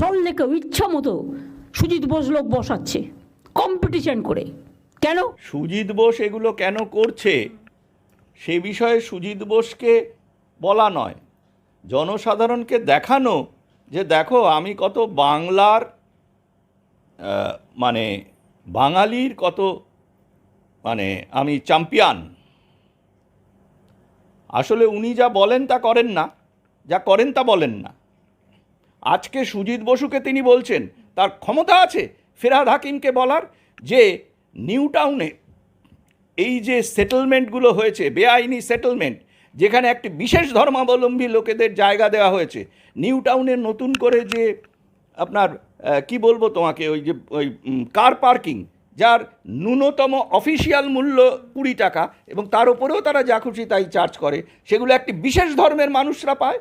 সল্লেকে ইচ্ছা মতো সুজিত বোস লোক বসাচ্ছে কম্পিটিশন করে। কেন? সুজিত বোস এগুলো কেন করছে? সে বিষয়ে সুজিত বোসকে বলা নয়। জনসাধারণকে দেখানো যে দেখো, আমি কত বাংলার মানে বাঙালির কত মানে আমি চ্যাম্পিয়ন আসলে উনি যা বলেন তা করেন না, যা করেন তা বলেন না। আজকে সুজিত বসুকে তিনি বলছেন, তার ক্ষমতা আছে ফেরাদ হাকিমকে বলার, যে নিউ টাউনে এই যে সেটেলমেন্টগুলো হয়েছে, বেআইনি সেটেলমেন্ট, যেখানে একটি বিশেষ ধর্মাবলম্বী লোকেদের জায়গা দেওয়া হয়েছে, নিউ টাউনে নতুন করে যে আপনার কি বলব তোমাকে, ওই যে, ওই কার পার্কিং, যার ন্যূনতম অফিসিয়াল মূল্য কুড়ি টাকা এবং তার উপরেও তারা যা খুশি তাই চার্জ করে, সেগুলো একটি বিশেষ ধর্মের মানুষরা পায়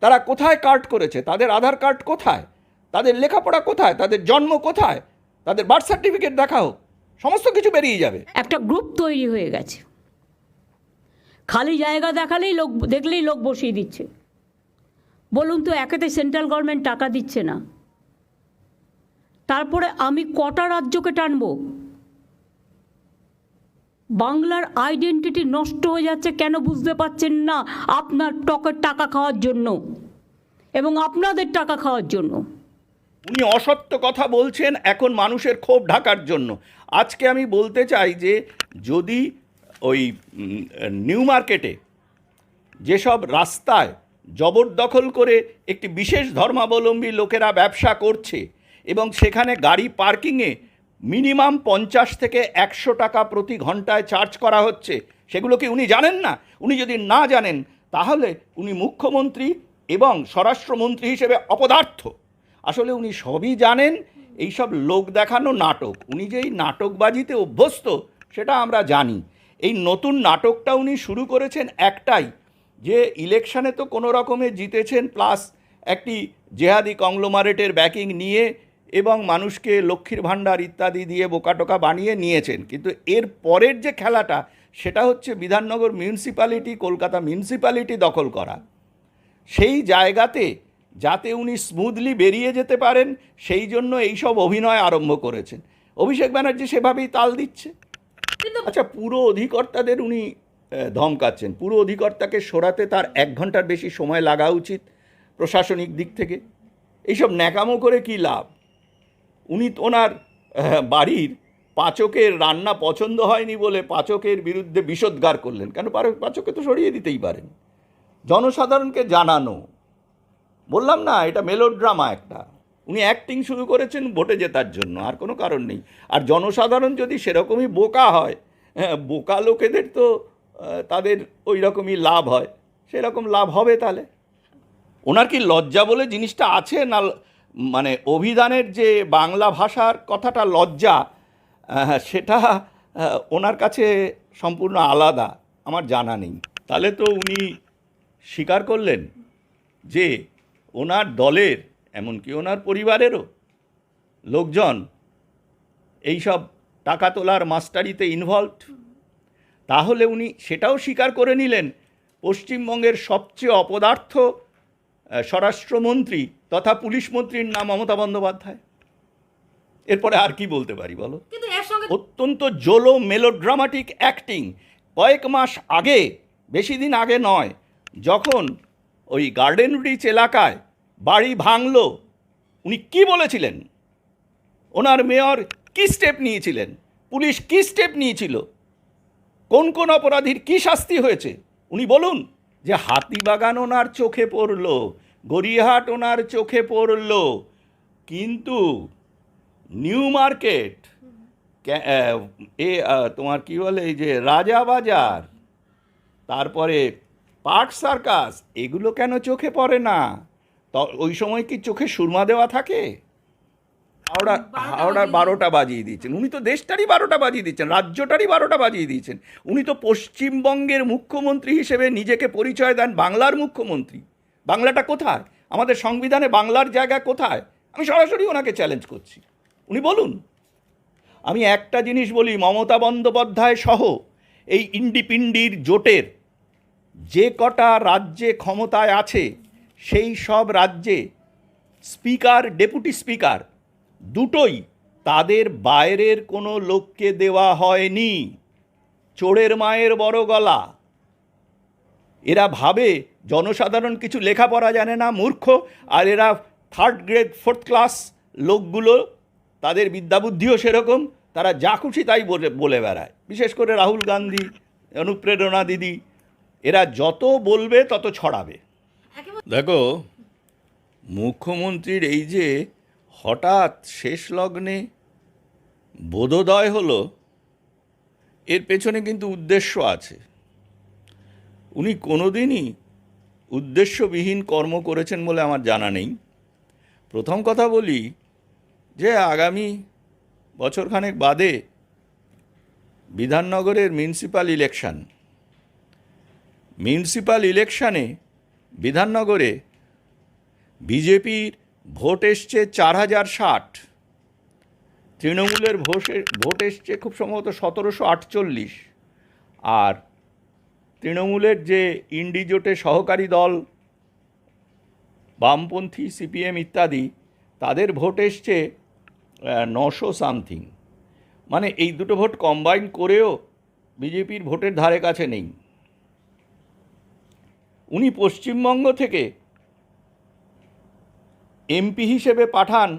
তারা কোথায় কার্ড করেছে? তাদের আধার কার্ড কোথায়? তাদের লেখাপড়া কোথায়? তাদের জন্ম কোথায়? তাদের বার্থ সার্টিফিকেট দেখা হোক। সমস্ত কিছু বেরিয়ে যাবে। একটা গ্রুপ তৈরি হয়ে গেছে। খালি জায়গা দেখালেই লোক, দেখলেই লোক বসিয়ে দিচ্ছে। বলুন তো, একেতে সেন্ট্রাল গভর্নমেন্ট টাকা দিচ্ছে না। তারপরে আমি কটা রাজ্যকে টানবো? বাংলার আইডেন্টিটি নষ্ট হয়ে যাচ্ছে কেন বুঝতে পারছেন না আপনার টকের টাকা খাওয়ার জন্য এবং আপনাদের টাকা খাওয়ার জন্য? উনি অসত্য কথা বলছেন এখন মানুষের ক্ষোভ ঢাকার জন্য। আজকে আমি বলতে চাই যে যদি ওই নিউ মার্কেটে যেসব রাস্তায় জবরদখল করে একটি বিশেষ ধর্মাবলম্বী লোকেরা ব্যবসা করছে এবং সেখানে গাড়ি পার্কিংয়ে মিনিমাম পঞ্চাশ থেকে একশো টাকা প্রতি ঘন্টায় চার্জ করা হচ্ছে। সেগুলো কি উনি জানেন না? উনি যদি না জানেন, তাহলে উনি মুখ্যমন্ত্রী এবং স্বরাষ্ট্রমন্ত্রী হিসেবে অপদার্থ। আসলে উনি সবই জানেন, এইসব লোক দেখানো নাটক। উনি যে এই নাটকবাজিতে অভ্যস্ত, সেটা আমরা জানি। এই নতুন নাটকটা উনি শুরু করেছেন একটাই, যে ইলেকশানে তো কোনো রকমে জিতেছেন, প্লাস একটি জেহাদি কংলোমারেটের ব্যাকিং নিয়ে এবং মানুষকে লক্ষ্মীর ভাণ্ডার ইত্যাদি দিয়ে বোকাটোকা বানিয়ে নিয়েছেন। কিন্তু এর পরের যে খেলাটা সেটা হচ্ছে বিধাননগর মিউনিসিপ্যালিটি কলকাতা মিউনিসিপ্যালিটি দখল করা। সেই জায়গাতে যাতে উনি স্মুথলি বেরিয়ে যেতে পারেন সেই জন্য এইসব অভিনয় আরম্ভ করেছেন। অভিষেক ব্যানার্জি সেভাবেই তাল দিচ্ছে। আচ্ছা পুরো অধিকর্তাদের উনি ধমকাচ্ছেন। পুরো অধিকর্তাকে সরাতে তার এক ঘণ্টার বেশি সময় লাগা উচিত প্রশাসনিক দিক থেকে। এইসব ন্যাকামো করে কি লাভ? উনি ওনার বাড়ির পাচকের রান্না পছন্দ হয়নি বলে পাচকের বিরুদ্ধে বিষোদ্গার করলেন। কেন? পাচকে তো সরিয়ে দিতেই পারেন। জনসাধারণকে জানানো। বললাম না, এটা মেলোড্রামা একটা। উনি অ্যাক্টিং শুরু করেছেন ভোটে জেতার জন্য, আর কোনো কারণ নেই। আর জনসাধারণ যদি সেরকমই বোকা হয় হ্যাঁ বোকা লোকেদের তো তাদের ওই রকমই লাভ হয়। সেরকম লাভ হবে তাহলে? ওনার কি লজ্জা বলে জিনিসটা আছে না মানে অভিধানের যে বাংলা ভাষার কথাটা লজ্জা সেটা ওনার কাছে সম্পূর্ণ আলাদা, আমার জানা নেই। তাহলে তো উনি স্বীকার করলেন যে ওনার দলের, এমনকি ওনার পরিবারেরও লোকজন এইসব টাকা তোলার মাস্টারিতে ইনভলভড তাহলে উনি সেটাও স্বীকার করে নিলেন, পশ্চিমবঙ্গের সবচেয়ে অপদার্থ স্বরাষ্ট্রমন্ত্রী তথা পুলিশ মন্ত্রীর নাম মমতা বন্দ্যোপাধ্যায়। এরপরে আর কি বলতে পারি বলো? অত্যন্ত জোলো মেলোড্রামাটিক অ্যাক্টিং কয়েক মাস আগে বেশি দিন আগে নয় যখন ওই গার্ডেন রিচ এলাকায় বাড়ি ভাঙলো উনি কি বলেছিলেন? ওনার মেয়র কি স্টেপ নিয়েছিলেন? পুলিশ কি স্টেপ নিয়েছিল? কোন কোন অপরাধীর কি শাস্তি হয়েছে? উনি বলুন যে হাতিবাগান ওনার চোখে পড়ল গড়িয়াহাট ওনার চোখে পড়ল। কিন্তু নিউ মার্কেট এ তোমার কি বলে এই যে রাজা বাজার তারপরে পার্ক সার্কাস এগুলো কেন চোখে পড়ে না? তো ওই সময় কি চোখে সুরমা দেওয়া থাকে? হাওড়া হাওড়ার বারোটা বাজিয়ে দিয়েছেন। উনি তো দেশটারই বারোটা বাজিয়ে দিচ্ছেন রাজ্যটারই বারোটা বাজিয়ে দিয়েছেন। উনি তো পশ্চিমবঙ্গের মুখ্যমন্ত্রী হিসেবে নিজেকে পরিচয় দেন বাংলার মুখ্যমন্ত্রী। বাংলাটা কোথায়? আমাদের সংবিধানে বাংলার জায়গা কোথায়? আমি সরাসরি ওনাকে চ্যালেঞ্জ করছি। উনি বলুন। আমি একটা জিনিস বলি, মমতা বন্দ্যোপাধ্যায় সহ এই ইন্ডিপিন্ডির জোটের যে কটা রাজ্যে ক্ষমতায় আছে, সেই সব রাজ্যে স্পিকার, ডেপুটি স্পিকার দুটোই তাদের বাইরের কোনো লোককে দেওয়া হয়নি। চোরের মায়ের বড় গলা। এরা ভাবে জনসাধারণ কিছু লেখাপড়া জানে না, মূর্খ। আর এরা থার্ড গ্রেড ফোর্থ ক্লাস লোকগুলো, তাদের বিদ্যাবুদ্ধিও সেরকম। তারা যা খুশি তাই বলে বলে বেড়ায়। বিশেষ করে রাহুল গান্ধী, অনুপ্রেরণা দিদি, এরা যত বলবে তত ছড়াবে। দেখো, মুখ্যমন্ত্রীর এই যে হঠাৎ শেষ লগ্নে বোধোদয় হলো, এর পেছনে কিন্তু উদ্দেশ্য আছে। উনি কোনোদিনই উদ্দেশ্যবিহীন কর্ম করেছেন বলে আমার জানা নেই। প্রথম কথা বলি যে আগামী বছরখানেক বাদে বিধাননগরের মিউনিসিপ্যাল ইলেকশান। মিউনিসিপ্যাল ইলেকশানে বিধাননগরে বিজেপির ভোট এসছে চার হাজার ষাট। তৃণমূলের ভোটে ভোট এসছে খুব সম্ভবত সতেরোশো আটচল্লিশ। আর তৃণমূলের যে ইন্ডিজোটে সহকারী দল, বামপন্থী, সিপিএম ইত্যাদি, তাদের ভোট এসছে নশো সামথিং। মানে এই দুটো ভোট কম্বাইন করেও বিজেপির ভোটের ধারে কাছে নেই। উনি পশ্চিমবঙ্গ থেকে এমপি হিসেবে পাঠান,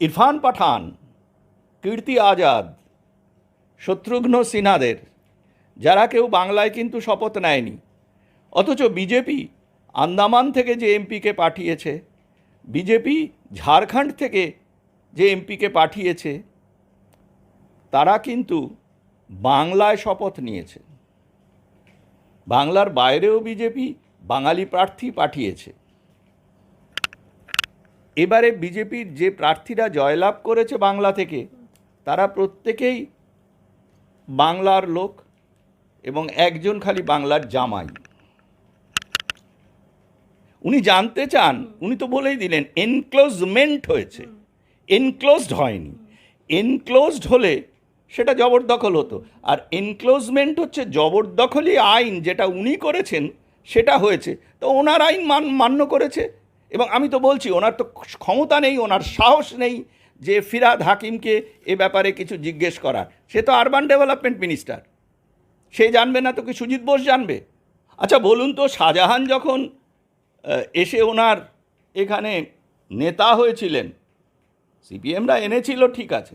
ইরফান পাঠান, কীর্তি আজাদ, শত্রুঘ্ন সিনহাদের। যারা কেউ বাংলায় কিন্তু শপথ নেয়নি। অথচ বিজেপি আন্দামান থেকে যে এমপিকে পাঠিয়েছে, বিজেপি ঝাড়খণ্ড থেকে যে এমপিকে পাঠিয়েছে, তারা কিন্তু বাংলায় শপথ নিয়েছে। বাংলার বাইরেও বিজেপি বাঙালি প্রার্থী পাঠিয়েছে। এবারে বিজেপির যে প্রার্থীরা জয়লাভ করেছে বাংলা থেকে, তারা প্রত্যেকেই বাংলার লোক। এবং একজন খালি বাংলার জামাই। উনি জানতে চান, উনি তো বলেই দিলেন এনক্লোজমেন্ট হয়েছে। এনক্লোজড হয়নি। এনক্লোজড হলে সেটা জবরদখল হতো। আর এনক্লোজমেন্ট হচ্ছে জবরদখলই আইন যেটা উনি করেছেন, সেটা হয়েছে। তো ওনার আইন মান, মান্য করেছে। এবং আমি তো বলছি, ওনার তো ক্ষমতা নেই, ওনার সাহস নেই যে ফিরাদ হাকিমকে এ ব্যাপারে কিছু জিজ্ঞেস করার। সে তো আরবান ডেভেলপমেন্ট মিনিস্টার সে জানবে না তো কি সুজিত বোস জানবে? আচ্ছা বলুন তো, শাহজাহান যখন এসে ওনার এখানে নেতা হয়েছিলেন, সিপিএমরা এনেছিল, ঠিক আছে,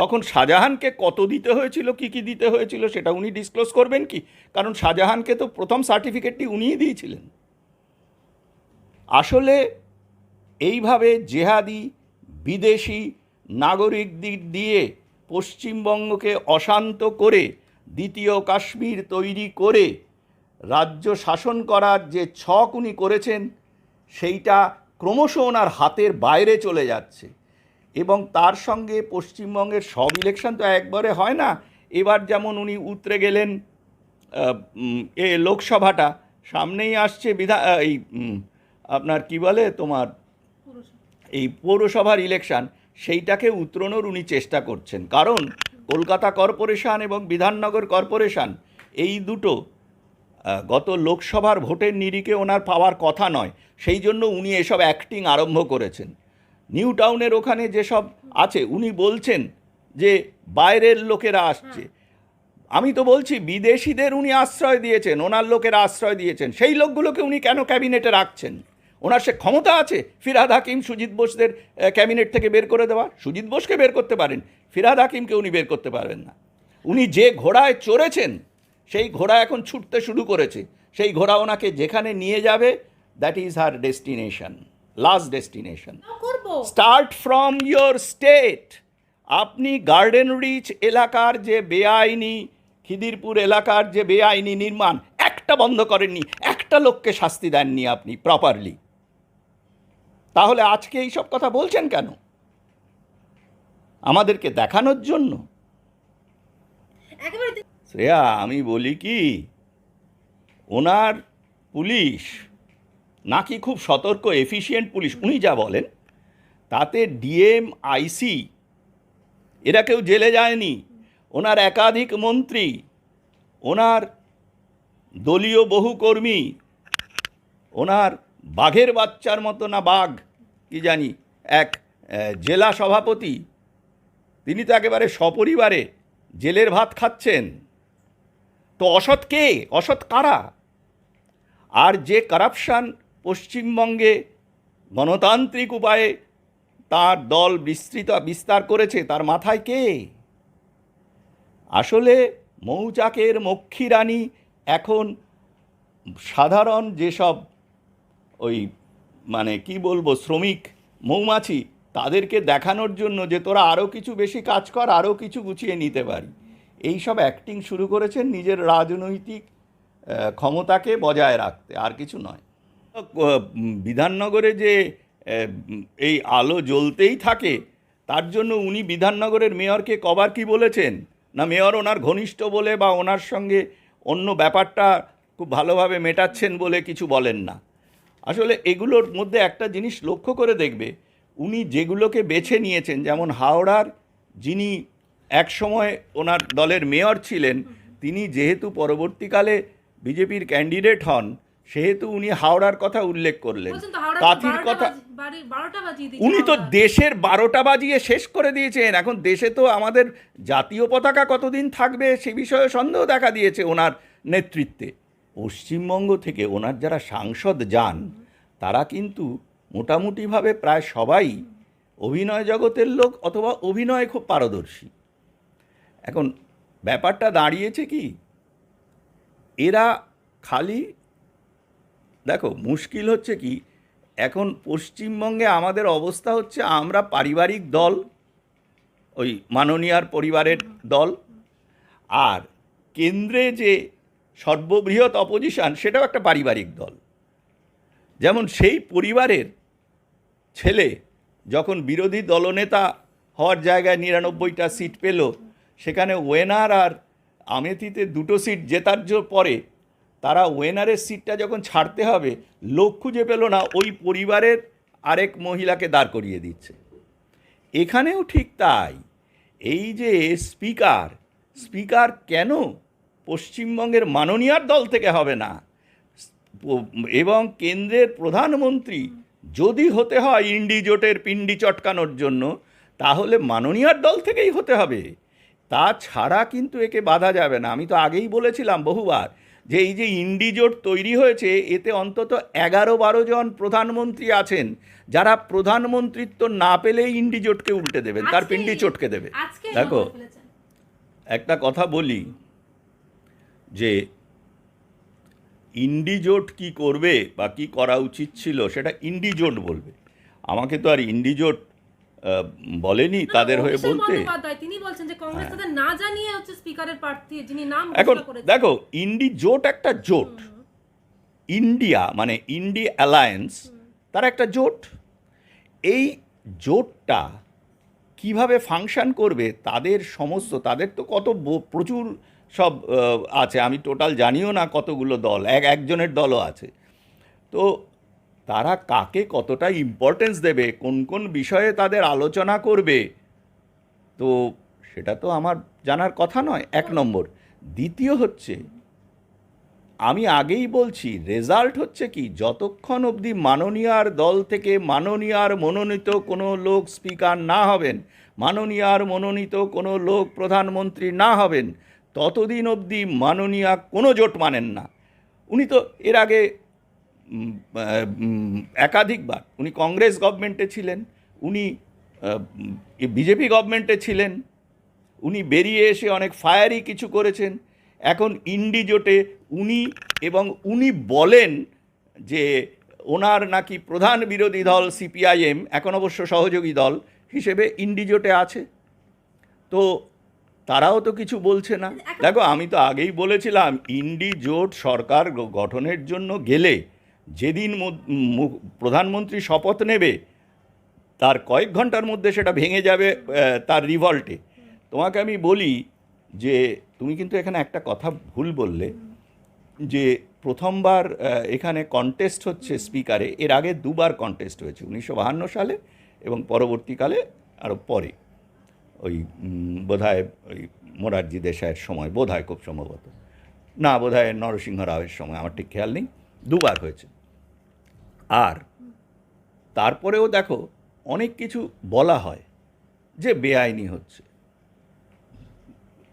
তখন শাহজাহানকে কত দিতে হয়েছিল, কি কি দিতে হয়েছিল, সেটা উনি ডিসক্লোজ করবেন কি? কারণ শাহজাহানকে তো প্রথম সার্টিফিকেটটি উনিই দিয়েছিলেন। আসলে এইভাবে জেহাদি বিদেশি নাগরিকদের দিয়ে পশ্চিমবঙ্গকে অশান্ত করে দ্বিতীয় কাশ্মীর তৈরি করে রাজ্য শাসন করার যে ছক উনি করেছেন সেইটা ক্রমশ ওনার হাতের বাইরে চলে যাচ্ছে। এবং তার সঙ্গে পশ্চিমবঙ্গের সব ইলেকশন তো একবারে হয় না এবার যেমন উনি উতরে গেলেন এ লোকসভাটা সামনেই আসছে বিধা এই আপনার কি বলে তোমার? এই পৌরসভার ইলেকশন সেইটাকে উতরনোর উনি চেষ্টা করছেন। কারণ কলকাতা কর্পোরেশন এবং বিধাননগর কর্পোরেশন এই দুটো গত লোকসভার ভোটের নিরিখে ওনার পাওয়ার কথা নয় সেই জন্য উনি এসব অ্যাক্টিং আরম্ভ করেছেন। নিউ টাউনের ওখানে যেসব আছে উনি বলছেন যে বাইরের লোকেরা আসছে। আমি তো বলছি বিদেশিদের উনি আশ্রয় দিয়েছেন ওনার লোকেরা আশ্রয় দিয়েছেন। সেই লোকগুলোকে উনি কেন ক্যাবিনেটে রাখছেন? ওনার সে ক্ষমতা আছে ফিরাদ হাকিম সুজিত বোসদের ক্যাবিনেট থেকে বের করে দেওয়া সুজিত বোসকে বের করতে পারেন। ফিরাদ হাকিমকে উনি বের করতে পারবেন না। উনি যে ঘোড়ায় চড়েছেন সেই ঘোড়া এখন ছুটতে শুরু করেছে। সেই ঘোড়া ওনাকে যেখানে নিয়ে যাবে that is her destination last destination start from your state আপনি গার্ডেন রিচ এলাকার যে বেআইনি খিদিরপুর এলাকার যে বেআইনি নির্মাণ একটা বন্ধ করেননি একটা লোককে শাস্তি দেননি আপনি প্রপারলি তাহলে আজকে এই সব কথা বলছেন কেন? আমাদেরকে দেখানোর জন্য। শ্রেয়া আমি বলি কি ওনার পুলিশ নাকি খুব সতর্ক এফিশিয়েন্ট পুলিশ উনি যা বলেন তাতে ডিএম আইসি এরা কেউ জেলে যায়নি ওনার একাধিক মন্ত্রী ওনার দলীয় বহু কর্মী ওনার বাঘের বাচ্চার মতো না বাঘ কি জানি এক জেলা সভাপতি তিনি তো একেবারে সপরিবারে জেলের ভাত খাচ্ছেন। তো অসৎ কে? অসৎ কারা? আর যে কারাপশান পশ্চিমবঙ্গে গণতান্ত্রিক উপায়ে তার দল বিস্তৃত, বিস্তার করেছে, তার মাথায় কে? আসলে মৌচাকের মক্ষী রানী এখন সাধারণ যেসব ওই মানে কি বলব শ্রমিক মৌমাছি তাদেরকে দেখানোর জন্য যে তোরা আরও কিছু বেশি কাজ কর আরও কিছু গুছিয়ে নিতে পারি। এই সব অ্যাক্টিং শুরু করেছেন নিজের রাজনৈতিক ক্ষমতাকে বজায় রাখতে, আর কিছু নয়। বিধাননগরে যে এই আলো জ্বলতেই থাকে, তার জন্য উনি বিধাননগরের মেয়রকে কবার কি বলেছেন? না মেয়র ওনার ঘনিষ্ঠ বলে বা ওনার সঙ্গে অন্য ব্যাপারটা খুব ভালোভাবে মেটাচ্ছেন বলে কিছু বলেন না। আসলে এগুলোর মধ্যে একটা জিনিস লক্ষ্য করে দেখবে উনি যেগুলোকে বেছে নিয়েছেন যেমন হাওড়ার যিনি একসময় ওনার দলের মেয়র ছিলেন তিনি যেহেতু পরবর্তীকালে বিজেপির ক্যান্ডিডেট হন সেহেতু উনি হাওড়ার কথা উল্লেখ করলেন। কাথির কথা উনি তো দেশের বারোটা বাজিয়ে শেষ করে দিয়েছেন। এখন দেশে তো আমাদের জাতীয় পতাকা কতদিন থাকবে সে বিষয়ে সন্দেহ দেখা দিয়েছে ওনার নেতৃত্বে। পশ্চিমবঙ্গ থেকে ওনার যারা সাংসদ যান তারা কিন্তু মোটামুটিভাবে প্রায় সবাই অভিনয় জগতের লোক অথবা অভিনয়ে খুব পারদর্শী। এখন ব্যাপারটা দাঁড়িয়েছে কি? এরা খালি, দেখো মুশকিল হচ্ছে কি, এখন পশ্চিমবঙ্গে আমাদের অবস্থা হচ্ছে আমরা পারিবারিক দল, ওই মাননীয়ার পরিবারের দল, আর কেন্দ্রে যে সর্ববৃহৎ অপোজিশন সেটাও একটা পারিবারিক দল। যেমন সেই পরিবারের ছেলে যখন বিরোধী দলনেতা হওয়ার জায়গায় নিরানব্বইটা সিট পেল, সেখানে ওয়েনার আর আমেথিতে দুটো সিট জেতার পরে তারা ওয়েনারের সিটটা যখন ছাড়তে হবে, লোক খুঁজে পেল না, ওই পরিবারের আরেক মহিলাকে দাঁড় করিয়ে দিচ্ছে। এখানেও ঠিক তাই। এই যে স্পিকার স্পিকার কেন পশ্চিমবঙ্গের মাননীয়ার দল থেকে হবে না? এবং কেন্দ্রের প্রধানমন্ত্রী যদি হতে হয় ইন্ডি জোটের পিন্ডি চটকানোর জন্য তাহলে মাননীয়ার দল থেকেই হতে হবে। তাছাড়া কিন্তু একে বাধা যাবে না। আমি তো আগেই বলেছিলাম বহুবার যে এই যে ইন্ডি জোট তৈরি হয়েছে এতে অন্তত এগারো বারো জন প্রধানমন্ত্রী আছেন যারা প্রধানমন্ত্রিত্ব না পেলেই ইন্ডি জোটকে উল্টে দেবেন তার পিন্ডি চটকে দেবে। দেখো একটা কথা বলি যে ইন্ডিজোট কি করবে বা কি করা উচিত ছিল সেটা ইন্ডিজোট বলবে। আমাকে তো আর ইন্ডিজোট বলেনি তাদের হয়ে বলতে। হ্যাঁ। তিনি বলছেন যে কংগ্রেস তাদের না জানিয়ে হচ্ছে স্পিকারের প্রার্থী যিনি নাম এখন দেখো ইন্ডি জোট। একটা জোট ইন্ডিয়া মানে ইন্ডি অ্যালায়েন্স তার একটা জোট। এই জোটটা কীভাবে ফাংশন করবে তাদের সমস্ত তাদের তো কত প্রচুর সব আছে। আমি টোটাল জানিও না কতগুলো দল, এক, একজনের দলও আছে। তো তারা কাকে কতটা ইম্পর্টেন্স দেবে, কোন কোন বিষয়ে তাদের আলোচনা করবে, তো সেটা তো আমার জানার কথা নয়, এক নম্বর। দ্বিতীয় হচ্ছে, আমি আগেই বলছি রেজাল্ট হচ্ছে কি, যতক্ষণ অবধি মাননীয়ার দল থেকে মাননীয়ার মনোনীত কোনো লোক স্পিকার না হবেন, মাননীয়ার মনোনীত কোনো লোক প্রধানমন্ত্রী না হবেন ততদিন অবধি মাননীয়া কোনো জোট মানেন না। উনি তো এর আগে একাধিকবার উনি কংগ্রেস গভর্নমেন্টে ছিলেন, উনি বিজেপি গভর্নমেন্টে ছিলেন, উনি বেরিয়ে এসে অনেক ফায়ারি কিছু করেছেন। এখন ইন্ডি জোটে উনি এবং উনি বলেন যে ওনার নাকি প্রধান বিরোধী দল সিপিআইএম, এখন অবশ্য সহযোগী দল হিসেবে ইন্ডি জোটে আছে। তো তারাও তো কিছু বলছে না। দেখো আমি তো আগেই বলেছিলাম ইন্ডি জোট সরকার গঠনের জন্য গেলে যেদিন প্রধানমন্ত্রী শপথ নেবে তার কয়েক ঘণ্টার মধ্যে সেটা ভেঙে যাবে তার রিভল্টে। তোমাকে আমি বলি যে তুমি কিন্তু এখানে একটা কথা ভুল বললে যে প্রথমবার এখানে কন্টেস্ট হচ্ছে স্পিকারে এর আগে দুবার কন্টেস্ট হয়েছে উনিশশো বাহান্ন সালে এবং পরবর্তীকালে আরও পরে। ওই বোধহয় ওই মোরারজি দেশাইয়ের সময়, বোধহয় খুব সম্ভবত। না, বোধহয় নরসিংহ রাওয়ের সময়, আমার ঠিক খেয়াল নেই, দুবার হয়েছে। আর তারপরেও দেখো, অনেক কিছু বলা হয় যে বেআইনি হচ্ছে।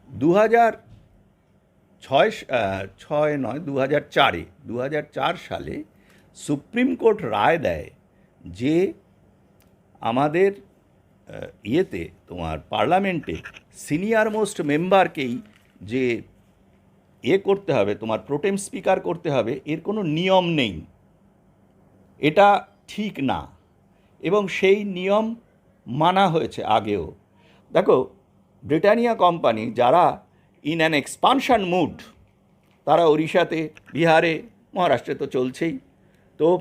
দু হাজার ছয় ছয় নয় দু হাজার চারে দু হাজার চার সালে সুপ্রিম কোর্ট রায় দেয় যে আমাদের ইয়েতে, তোমার পার্লামেন্টে সিনিয়র মোস্ট মেম্বারকেই যে এ করতে হবে, তোমার প্রোটেম স্পিকার করতে হবে, এর কোনো নিয়ম নেই। এটা ঠিক না। এবং সেই নিয়ম মানা হয়েছে আগেও। দেখো, ব্রিটানিয়া কোম্পানি যারা ইন অ্যান এক্সপানশন মুড তারা ওড়িশাতে, বিহারে, মহারাষ্ট্রে তো চলছেই। তো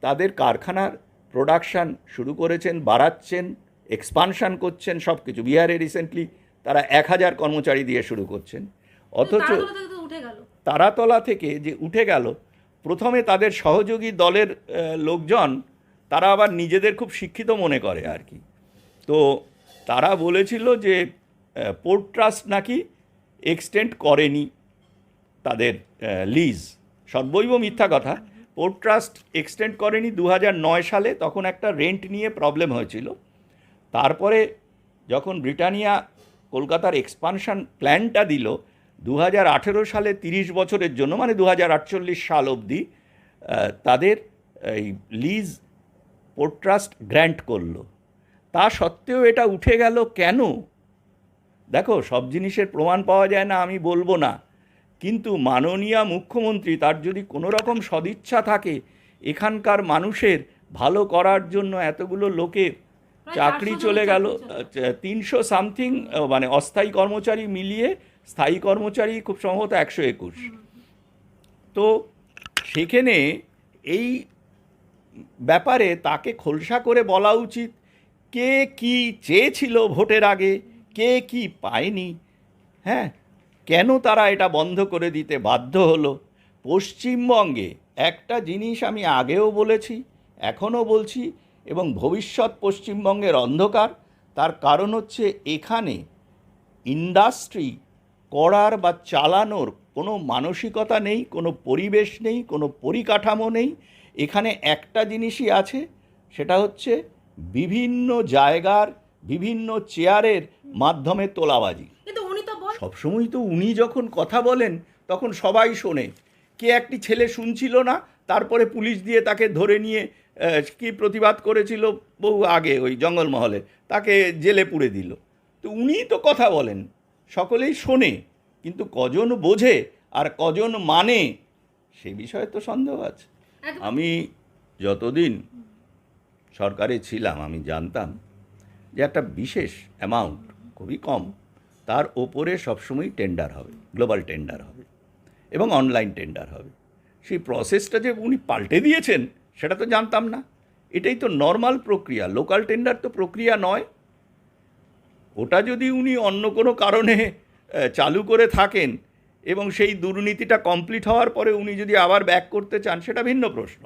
তাদের কারখানার প্রোডাকশান শুরু করেছেন, বাড়াচ্ছেন এক্সপানশন করছেন সব কিছু বিহারে রিসেন্টলি তারা এক হাজার কর্মচারী দিয়ে শুরু করছেন। অথচ তারাতলা থেকে যে উঠে গেল প্রথমে তাদের সহযোগী দলের লোকজন তারা আবার নিজেদের খুব শিক্ষিত মনে করে আর কি। তো তারা বলেছিল যে পোর্ট ট্রাস্ট নাকি এক্সটেন্ড করেনি তাদের লিজ সর্বৈব মিথ্যা কথা। পোর্ট ট্রাস্ট এক্সটেন্ড করেনি দু নয় সালে তখন একটা রেন্ট নিয়ে প্রবলেম হয়েছিল। তারপরে যখন ব্রিটানিয়া কলকাতার এক্সপানশান প্ল্যানটা দিল দু হাজার আঠেরো সালে তিরিশ বছরের জন্য মানে দু হাজার আটচল্লিশ সাল অবধি তাদের এই লিজ পোর্ট ট্রাস্ট গ্র্যান্ট করল। তা সত্ত্বেও এটা উঠে গেল কেন? দেখো, সব জিনিসের প্রমাণ পাওয়া যায় না, আমি বলব না। কিন্তু মাননীয় মুখ্যমন্ত্রী, তার যদি কোনো রকম সদিচ্ছা থাকে, এখানকার মানুষের ভালো করার জন্য এতগুলো লোকের চাকরি চলে গেল তিনশো সামথিং মানে অস্থায়ী কর্মচারী মিলিয়ে স্থায়ী কর্মচারী খুব সম্ভবত একশো একুশ। তো সেখানে এই ব্যাপারে তাকে খোলসা করে বলা উচিত কে কি চেয়েছিল ভোটের আগে কে কি পায়নি হ্যাঁ? কেন তারা এটা বন্ধ করে দিতে বাধ্য হলো? পশ্চিমবঙ্গে একটা জিনিস আমি আগেও বলেছি এখনও বলছি এবং ভবিষ্যৎ পশ্চিমবঙ্গের অন্ধকার তার কারণ হচ্ছে এখানে ইন্ডাস্ট্রি করার বা চালানোর কোনো মানসিকতা নেই কোনো পরিবেশ নেই কোনো পরিকাঠামো নেই। এখানে একটা জিনিসই আছে সেটা হচ্ছে বিভিন্ন জায়গার বিভিন্ন চেয়ারের মাধ্যমে তোলাবাজি। কিন্তু উনি তো বল সবসময় তো উনি যখন কথা বলেন তখন সবাই শোনে। কে একটি ছেলে শুনছিল না তারপরে পুলিশ দিয়ে তাকে ধরে নিয়ে কি প্রতিবাদ করেছিল বহু আগে ওই জঙ্গলমহলে তাকে জেলে পুড়ে দিল। তো উনিই তো কথা বলেন সকলেই শোনে কিন্তু কজন বোঝে আর কজন মানে সে বিষয়ে তো সন্দেহ আছে। আমি যতদিন সরকারে ছিলাম আমি জানতাম যে একটা বিশেষ অ্যামাউন্ট খুবই কম তার ওপরে সবসময় টেন্ডার হবে গ্লোবাল টেন্ডার হবে এবং অনলাইন টেন্ডার হবে। সেই প্রসেসটা যে উনি পাল্টে দিয়েছেন সেটা তো জানতাম না। এটাই তো নর্মাল প্রক্রিয়া। লোকাল টেন্ডার তো প্রক্রিয়া নয়। ওটা যদি উনি অন্য কোনো কারণে চালু করে থাকেন এবং সেই দুর্নীতিটা কমপ্লিট হওয়ার পরে উনি যদি আবার ব্যাক করতে চান, সেটা ভিন্ন প্রশ্ন।